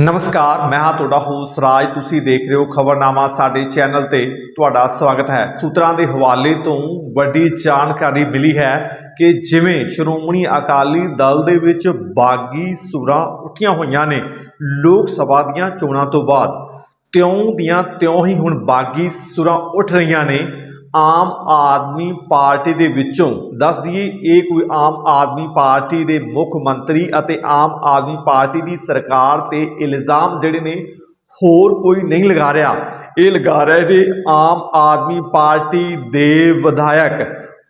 ਨਮਸਕਾਰ, ਮੈਂ ਹਾਂ ਤੁਹਾਡਾ ਹੋਸ ਰਾਜ। ਤੁਸੀਂ ਦੇਖ ਰਹੇ ਹੋ ਖਬਰਨਾਮਾ ਸਾਡੇ ਚੈਨਲ ਤੇ। ਤੁਹਾਡਾ ਸਵਾਗਤ ਹੈ। ਸੂਤਰਾਂ ਦੇ ਹਵਾਲੇ ਤੋਂ ਵੱਡੀ ਜਾਣਕਾਰੀ ਮਿਲੀ ਹੈ ਕਿ ਜਿਵੇਂ ਸ਼੍ਰੋਮਣੀ ਅਕਾਲੀ ਦਲ ਦੇ ਵਿੱਚ ਬਾਗੀ ਸੁਰਾਂ ਉੱਠੀਆਂ ਹੋਈਆਂ ਨੇ ਲੋਕ ਸਭਾ ਦੀਆਂ ਚੋਣਾਂ ਤੋਂ ਬਾਅਦ। ਤਿਉਂ ਦੀਆਂ ਤਿਉਂ ਹੀ ਹੁਣ ਬਾਗੀ ਸੁਰਾਂ ਉੱਠ ਰਹੀਆਂ ਨੇ। ਆਮ ਆਦਮੀ ਪਾਰਟੀ ਦੇ ਵਿੱਚੋਂ, ਦੱਸ ਦਈਏ, ਇਹ ਕੋਈ ਆਮ ਆਦਮੀ ਪਾਰਟੀ ਦੇ ਮੁੱਖ ਮੰਤਰੀ ਅਤੇ ਆਮ ਆਦਮੀ ਪਾਰਟੀ ਦੀ ਸਰਕਾਰ ਤੇ ਇਲਜ਼ਾਮ ਜਿਹੜੇ ਨੇ, ਹੋਰ ਕੋਈ ਨਹੀਂ ਲਗਾ ਰਿਹਾ। ਇਹ ਲਗਾ ਰਹੇ ਨੇ ਆਮ ਆਦਮੀ ਪਾਰਟੀ ਦੇ ਵਿਧਾਇਕ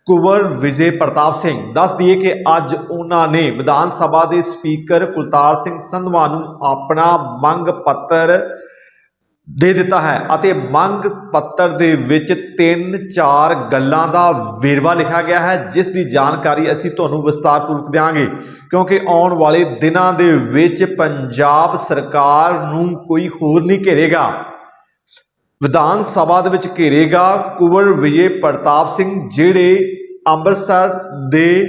ਕੁਵਰ ਵਿਜੇ ਪ੍ਰਤਾਪ ਸਿੰਘ। ਦੱਸ ਦਈਏ ਕਿ ਅੱਜ ਉਹਨਾਂ ਨੇ ਵਿਧਾਨ ਸਭਾ ਦੇ ਸਪੀਕਰ ਕੁਲਤਾਰ ਸਿੰਘ ਸੰਧਵਾ ਨੂੰ ਆਪਣਾ ਮੰਗ ਪੱਤਰ ਦੇ ਦਿੱਤਾ ਹੈ ਅਤੇ ਮੰਗ ਪੱਤਰ ਦੇ ਵਿੱਚ ਤਿੰਨ ਚਾਰ ਗੱਲਾਂ ਦਾ ਵੇਰਵਾ ਲਿਖਿਆ ਗਿਆ ਹੈ, ਜਿਸ ਦੀ ਜਾਣਕਾਰੀ ਅਸੀਂ ਤੁਹਾਨੂੰ ਵਿਸਤਾਰਪੂਰਵਕ ਦਿਆਂਗੇ। ਕਿਉਂਕਿ ਆਉਣ ਵਾਲੇ ਦਿਨਾਂ ਦੇ ਵਿੱਚ ਪੰਜਾਬ ਸਰਕਾਰ ਨੂੰ ਕੋਈ ਹੋਰ ਨਹੀਂ ਘੇਰੇਗਾ। ਵਿਧਾਨ ਸਭਾ ਦੇ ਵਿੱਚ ਘੇਰੇਗਾ ਕੁਵਰ ਵਿਜੇ ਪ੍ਰਤਾਪ ਸਿੰਘ, ਜਿਹੜੇ ਅੰਮ੍ਰਿਤਸਰ ਦੇ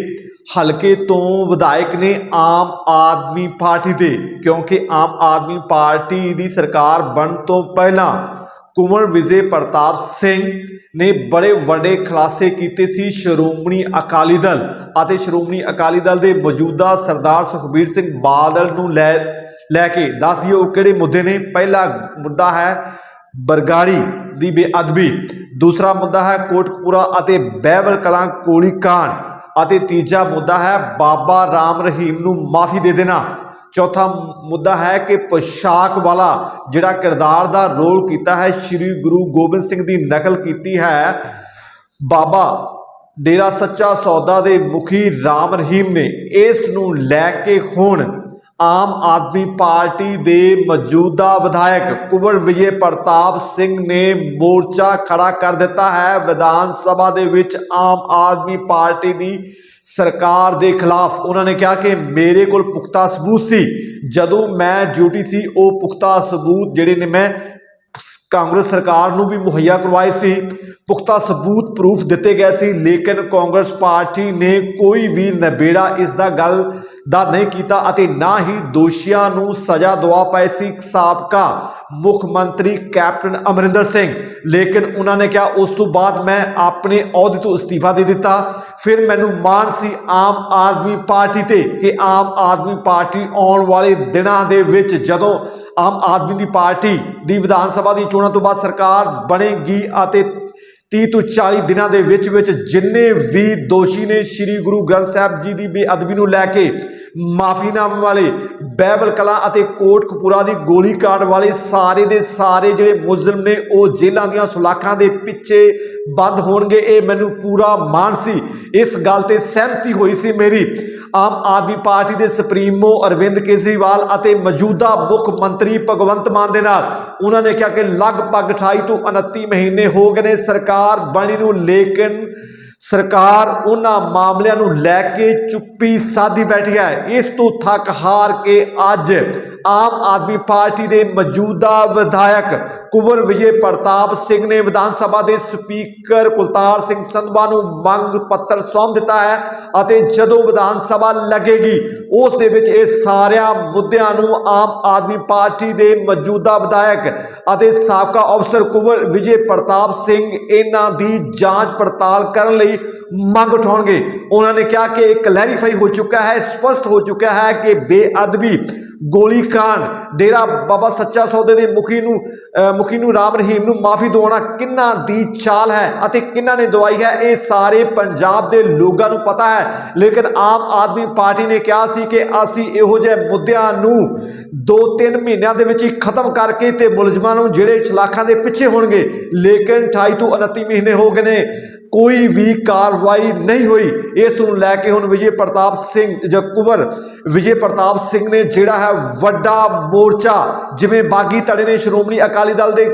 ਹਲਕੇ ਤੋਂ ਵਿਧਾਇਕ ਨੇ ਆਮ ਆਦਮੀ ਪਾਰਟੀ ਦੇ, ਕਿਉਂਕਿ ਆਮ ਆਦਮੀ ਪਾਰਟੀ ਦੀ ਸਰਕਾਰ ਬਣਨ ਤੋਂ ਪਹਿਲਾਂ ਕੁਮਰ ਵਿਜੇ ਪ੍ਰਤਾਪ ਸਿੰਘ ਨੇ ਬੜੇ ਵੱਡੇ ਖੁਲਾਸੇ ਕੀਤੇ ਸੀ ਸ਼੍ਰੋਮਣੀ ਅਕਾਲੀ ਦਲ ਅਤੇ ਸ਼੍ਰੋਮਣੀ ਅਕਾਲੀ ਦਲ ਦੇ ਮੌਜੂਦਾ ਸਰਦਾਰ ਸੁਖਬੀਰ ਸਿੰਘ ਬਾਦਲ ਨੂੰ ਲੈ ਲੈ ਕੇ ਦੱਸ ਦਿਓ ਕਿਹੜੇ ਮੁੱਦੇ ਨੇ। ਪਹਿਲਾ ਮੁੱਦਾ ਹੈ ਬਰਗਾੜੀ ਦੀ ਬੇਅਦਬੀ, ਦੂਸਰਾ ਮੁੱਦਾ ਹੈ ਕੋਟਕਪੂਰਾ ਅਤੇ ਬਹਿਬਲ ਕਲਾਂ ਕੋਲੀ ਕਾਂਡ ਅਤੇ ਤੀਜਾ ਮੁੱਦਾ ਹੈ, ਬਾਬਾ ਰਾਮ ਰਹੀਮ ਨੂੰ ਮਾਫੀ ਦੇ ਦੇਣਾ। ਚੌਥਾ ਮੁੱਦਾ ਹੈ ਕਿ ਪੋਸ਼ਾਕ ਵਾਲਾ ਜਿਹੜਾ ਕਿਰਦਾਰ ਦਾ ਰੋਲ ਕੀਤਾ ਹੈ, ਸ੍ਰੀ ਗੁਰੂ ਗੋਬਿੰਦ ਸਿੰਘ ਦੀ ਨਕਲ ਕੀਤੀ ਹੈ, ਬਾਬਾ ਡੇਰਾ ਸੱਚਾ ਸੌਦਾ ਦੇ ਮੁਖੀ ਰਾਮ ਰਹੀਮ ਨੇ। ਇਸ ਨੂੰ ਲੈ ਕੇ ਹੁਣ ਆਮ ਆਦਮੀ ਪਾਰਟੀ ਦੇ ਮੌਜੂਦਾ ਵਿਧਾਇਕ ਕੁਵਰ ਵਿਜੇ ਪ੍ਰਤਾਪ ਸਿੰਘ ਨੇ ਮੋਰਚਾ ਖੜਾ ਕਰ ਦਿੱਤਾ ਹੈ। ਵਿਧਾਨ ਸਭਾ ਦੇ ਵਿੱਚ ਆਮ ਆਦਮੀ ਪਾਰਟੀ ਦੀ ਸਰਕਾਰ ਦੇ ਖਿਲਾਫ ਉਹਨਾਂ ਨੇ ਕਿਹਾ ਕਿ ਮੇਰੇ ਕੋਲ ਪੁਖਤਾ ਸਬੂਤ ਸੀ। ਜਦੋਂ ਮੈਂ ਡਿਊਟੀ ਸੀ, ਉਹ ਪੁਖਤਾ ਸਬੂਤ ਜਿਹੜੇ ਨੇ ਮੈਂ ਕਾਂਗਰਸ ਸਰਕਾਰ ਨੂੰ ਵੀ ਮੁਹੱਈਆ ਕਰਵਾਏ ਸੀ। ਪੁਖਤਾ ਸਬੂਤ ਪ੍ਰੂਫ ਦਿੱਤੇ ਗਏ ਸੀ, ਲੇਕਿਨ ਕਾਂਗਰਸ ਪਾਰਟੀ ਨੇ ਕੋਈ ਵੀ ਨਬੇੜਾ ਇਸ ਦਾ ਗੱਲ ਦਾ ਨਹੀਂ ਕੀਤਾ ਅਤੇ ਨਾ ਹੀ ਦੋਸ਼ੀਆਂ ਨੂੰ ਸਜ਼ਾ ਦਵਾ ਪਾਈ ਸੀ। ਸਾਬਕਾ ਮੁੱਖ ਮੰਤਰੀ ਕੈਪਟਨ ਅਮਰਿੰਦਰ ਸਿੰਘ, ਲੇਕਿਨ ਉਹਨਾਂ ਨੇ ਕਿਹਾ, ਉਸ ਤੋਂ ਬਾਅਦ ਮੈਂ ਆਪਣੇ ਅਹੁਦੇ ਤੋਂ ਅਸਤੀਫਾ ਦੇ ਦਿੱਤਾ। ਫਿਰ ਮੈਨੂੰ ਮਾਣ ਸੀ ਆਮ ਆਦਮੀ ਪਾਰਟੀ ਤੇ ਕਿ ਆਮ ਆਦਮੀ ਪਾਰਟੀ ਆਉਣ ਵਾਲੇ ਦਿਨਾਂ ਦੇ ਵਿੱਚ ਜਦੋਂ ਆਮ ਆਦਮੀ ਦੀ ਪਾਰਟੀ ਦੀ ਵਿਧਾਨ ਸਭਾ ਦੀ ਚੋਣਾਂ ਤੋਂ ਬਾਅਦ ਸਰਕਾਰ ਬਣੇਗੀ ਅਤੇ 30 ਤੋਂ 40 ਦਿਨਾਂ ਦੇ ਵਿੱਚ ਵਿੱਚ ਜਿੰਨੇ ਵੀ ਦੋਸ਼ੀ ਨੇ ਸ੍ਰੀ ਗੁਰੂ ਗ੍ਰੰਥ ਸਾਹਿਬ ਜੀ ਦੀ ਬੇਅਦਬੀ ਨੂੰ ਲੈ ਕੇ ਮਾਫੀਨਾਮੇ ਵਾਲੇ, ਬਹਿਬਲ ਕਲਾ ਅਤੇ ਕੋਟਕਪੂਰਾ ਦੀ ਗੋਲੀ ਕਾਂਡ ਵਾਲੇ ਸਾਰੇ ਦੇ ਸਾਰੇ ਜਿਹੜੇ ਮੁਜਰਮ ਨੇ, ਉਹ ਜੇਲ੍ਹਾਂ ਦੀਆਂ ਸੁਲਾਖਾਂ ਦੇ ਪਿੱਛੇ ਬੰਦ ਹੋਣਗੇ। ਇਹ ਮੈਨੂੰ ਪੂਰਾ ਮਾਣ ਸੀ। ਇਸ ਗੱਲ ਤੇ ਸਹਿਮਤੀ ਹੋਈ ਸੀ ਮੇਰੀ। ਆਮ ਆਦਮੀ ਪਾਰਟੀ ਦੇ ਸੁਪਰੀਮੋ ਅਰਵਿੰਦ ਕੇਜਰੀਵਾਲ ਅਤੇ ਮੌਜੂਦਾ ਮੁੱਖ ਮੰਤਰੀ ਭਗਵੰਤ ਮਾਨ ਦੇ ਨਾਲ ਉਹਨਾਂ ਨੇ ਕਿਹਾ ਕਿ ਲਗਭਗ 28 ਤੋਂ 29 ਮਹੀਨੇ ਹੋ ਗਏ ਨੇ ਸਰਕਾਰ ਬਣੀ ਨੂੰ ਲੇਕਿਨ ਸਰਕਾਰ ਉਹਨਾਂ ਮਾਮਲਿਆਂ ਨੂੰ ਲੈ ਕੇ ਚੁੱਪੀ ਸਾਧੀ ਬੈਠੀ ਹੈ। ਇਸ ਤੋਂ ਥੱਕ ਹਾਰ ਕੇ ਅੱਜ ਆਮ ਆਦਮੀ ਪਾਰਟੀ ਦੇ ਮੌਜੂਦਾ ਵਿਧਾਇਕ ਕੁਵਰ ਵਿਜੇ ਪ੍ਰਤਾਪ ਸਿੰਘ ਨੇ ਵਿਧਾਨ ਸਭਾ ਦੇ ਸਪੀਕਰ ਕੁਲਤਾਰ ਸਿੰਘ ਸੰਧਵਾ ਨੂੰ ਮੰਗ ਪੱਤਰ ਸੌਂਪ ਦਿੱਤਾ ਹੈ ਅਤੇ ਜਦੋਂ ਵਿਧਾਨ ਸਭਾ ਲੱਗੇਗੀ, ਉਸ ਦੇ ਵਿੱਚ ਇਹ ਸਾਰਿਆਂ ਮੁੱਦਿਆਂ ਨੂੰ ਆਮ ਆਦਮੀ ਪਾਰਟੀ ਦੇ ਮੌਜੂਦਾ ਵਿਧਾਇਕ ਅਤੇ ਸਾਬਕਾ ਅਫਸਰ ਕੁਵਰ ਵਿਜੇ ਪ੍ਰਤਾਪ ਸਿੰਘ ਇਹਨਾਂ ਦੀ ਜਾਂਚ ਪੜਤਾਲ ਕਰਨ ਲਈ ਮੰਗ ਉਠਾਉਣਗੇ। ਉਹਨਾਂ ਨੇ ਕਿਹਾ ਕਿ ਇਹ ਕਲੈਰੀਫਾਈ ਹੋ ਚੁੱਕਾ ਹੈ, ਸਪਸ਼ਟ ਹੋ ਚੁੱਕਾ ਹੈ ਕਿ ਬੇਅਦਬੀ ਗੋਲੀ ਕਾਂਡ, ਡੇਰਾ ਬਾਬਾ ਸੱਚਾ ਸੌਦੇ ਦੇ ਮੁਖੀ ਨੂੰ ਮੁਖੀ ਨੂੰ ਰਾਮ ਰਹੀਮ ਨੂੰ ਮਾਫੀ ਦਿਵਾਉਣਾ ਕਿੰਨਾ ਦੀ ਚਾਲ ਹੈ ਅਤੇ ਕਿੰਨਾ ਨੇ ਦਵਾਈ ਹੈ, ਇਹ ਸਾਰੇ ਪੰਜਾਬ ਦੇ ਲੋਕਾਂ ਨੂੰ ਪਤਾ ਹੈ। ਲੇਕਿਨ ਆਮ ਆਦਮੀ ਪਾਰਟੀ ਨੇ ਕਿਹਾ ਸੀ ਕਿ ਅਸੀਂ ਇਹੋ ਜਿਹੇ ਮੁੱਦਿਆਂ ਨੂੰ 2-3 ਮਹੀਨਿਆਂ ਦੇ ਵਿੱਚ ਹੀ ਖਤਮ ਕਰਕੇ ਤੇ ਮੁਲਜ਼ਮਾਂ ਨੂੰ ਜਿਹੜੇ ਸ਼ਲਾਖਾਂ ਦੇ ਪਿੱਛੇ ਹੋਣਗੇ, ਲੇਕਿਨ 28 ਤੋਂ 29 ਮਹੀਨੇ ਹੋ ਗਏ ਨੇ, ਕੋਈ ਵੀ ਕਾਰਵਾਈ ਨਹੀਂ ਹੋਈ। ਇਸ ਨੂੰ ਲੈ ਕੇ ਹੁਣ ਵਿਜੇ ਪ੍ਰਤਾਪ ਸਿੰਘ ਜਕੂਵਰ ਵਿਜੇ ਪ੍ਰਤਾਪ ਸਿੰਘ ਨੇ ਜਿਹੜਾ ਹੈ ਵੱਡਾ ਮੋਰਚਾ ਜਿਵੇਂ ਬਾਗੀ ਧੜੇ ਨੇ ਸ਼੍ਰੋਮਣੀ ਅਕਾਲੀ ਦਲ ਦੇ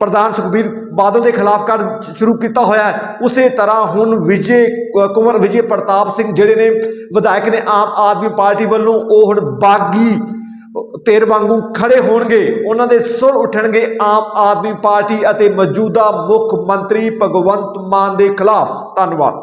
ਪ੍ਰਧਾਨ ਸੁਖਬੀਰ ਬਾਦਲ ਦੇ ਖਿਲਾਫ ਕਰ ਸ਼ੁਰੂ ਕੀਤਾ ਹੋਇਆ ਹੈ। ਉਸੇ ਤਰ੍ਹਾਂ ਹੁਣ ਵਿਜੇ ਅ, ਵਿਜੇ ਪ੍ਰਤਾਪ ਸਿੰਘ ਜਿਹੜੇ ਨੇ ਵਿਧਾਇਕ ਨੇ ਆਮ ਆਦਮੀ ਪਾਰਟੀ ਵੱਲੋਂ ਉਹ ਹੁਣ ਬਾਗੀ ਤੇਰ ਵਾਂਗੂ ਖੜੇ ਹੋਣਗੇ। ਉਹਨਾਂ ਦੇ ਸੁਰ ਉੱਠਣਗੇ ਆਮ ਆਦਮੀ ਪਾਰਟੀ ਅਤੇ ਮੌਜੂਦਾ ਮੁੱਖ ਮੰਤਰੀ ਭਗਵੰਤ ਮਾਨ ਦੇ ਖਿਲਾਫ। ਧੰਨਵਾਦ।